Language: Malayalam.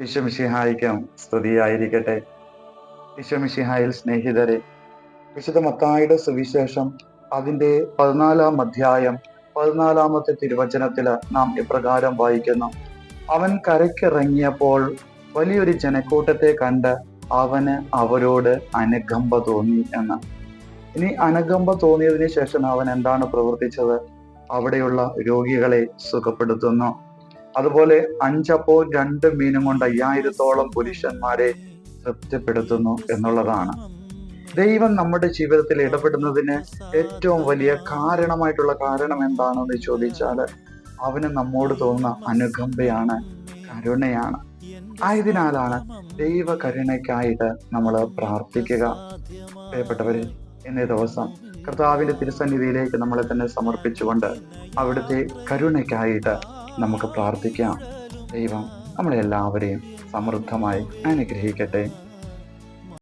ഈശ്വമിഷിഹായിക്കും സ്തുതിയായിരിക്കട്ടെ. ഈശ്വമിഷിഹായിൽ സ്നേഹിതരെ വിശുദ്ധ മത്തായുടെ സുവിശേഷം അതിന്റെ പതിനാലാം അധ്യായം പതിനാലാമത്തെ തിരുവചനത്തിൽ നാം ഇപ്രകാരം വായിക്കുന്നു. അവൻ കരയ്ക്കിറങ്ങിയപ്പോൾ വലിയൊരു ജനക്കൂട്ടത്തെ കണ്ട് അവന് അവരോട് അനുകമ്പ തോന്നി എന്ന്. ഇനി അനുകമ്പ തോന്നിയതിന് ശേഷം അവൻ എന്താണ് പ്രവർത്തിച്ചത്? അവിടെയുള്ള രോഗികളെ സുഖപ്പെടുത്തുന്നു. അതുപോലെ അഞ്ചപ്പോ രണ്ട് മീനും കൊണ്ട് അയ്യായിരത്തോളം പുരുഷന്മാരെ തൃപ്തിപ്പെടുത്തുന്നു എന്നുള്ളതാണ്. ദൈവം നമ്മുടെ ജീവിതത്തിൽ ഇടപെടുന്നതിന് ഏറ്റവും വലിയ കാരണമായിട്ടുള്ള കാരണം എന്താണെന്ന് ചോദിച്ചാൽ അവന് നമ്മോട് തോന്നുന്ന അനുകമ്പയാണ് കരുണയാണ്. ആയതിനാലാണ് ദൈവ കരുണയ്ക്കായിട്ട് നമ്മൾ പ്രാർത്ഥിക്കുക. പ്രിയപ്പെട്ടവരെ ഇന്നേ ദിവസം കർത്താവിന്റെ തിരുസന്നിധിയിലേക്ക് നമ്മളെ തന്നെ സമർപ്പിച്ചുകൊണ്ട് അവിടുത്തെ കരുണയ്ക്കായിട്ട് നമുക്ക് പ്രാർത്ഥിക്കാം. ദൈവം നമ്മളെല്ലാവരെയും സമൃദ്ധമായി അനുഗ്രഹിക്കട്ടെ.